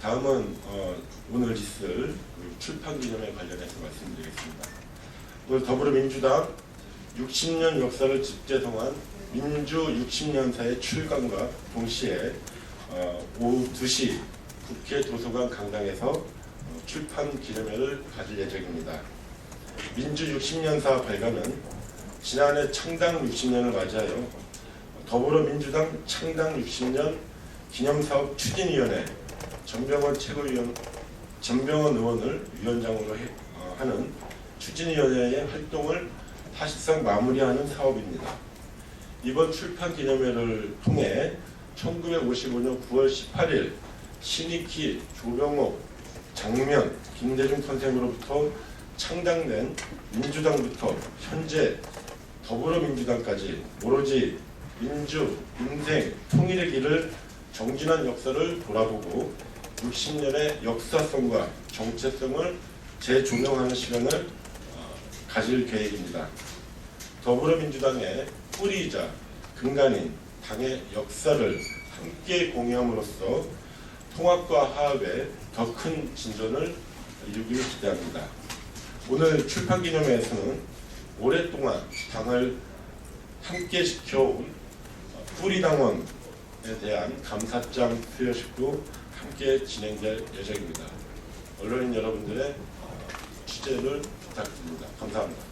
다음은 어, 오늘 있을 출판 기념회 관련해서 말씀드리겠습니다. 오늘 더불어민주당 60년 역사를 집대성한 민주 60년사의 출간과 동시에 어, 오후 2시 국회 도서관 강당에서 어, 출판 기념회를 가질 예정입니다. 민주 60년사 발간은 지난해 창당 60년을 맞이하여 더불어민주당 창당 60년 기념사업 추진위원회 전병헌 최고위원 전병헌 의원을 위원장으로 해- 어, 하는 추진위 원회의 활동을 사실상 마무리하는 사업입니다. 이번 출판 기념회를 통해 1955년 9월 18일 신익희, 조병옥, 장면, 김대중 선생으로부터 창당된 민주당부터 현재 더불어민주당까지 오로지 민주, 민생, 통일의 길을 정진한 역사를 돌아보고 60년의 역사성과 정체성을 재조명하는 시간을 어, 가질 계획입니다. 더불어민주당의 뿌리이자 근간인 당의 역사를 함께 공유함으로써 통합과 화합에 더 큰 진전을 이루기를 기대합니다. 오늘 출판 기념회에서는 오랫동안 당을 함께 지켜온 뿌리당원에 대한 감사장 수여식도 함께 진행될 예정입니다. 언론인 여러분들의 어, 취재를 부탁드립니다. 감사합니다.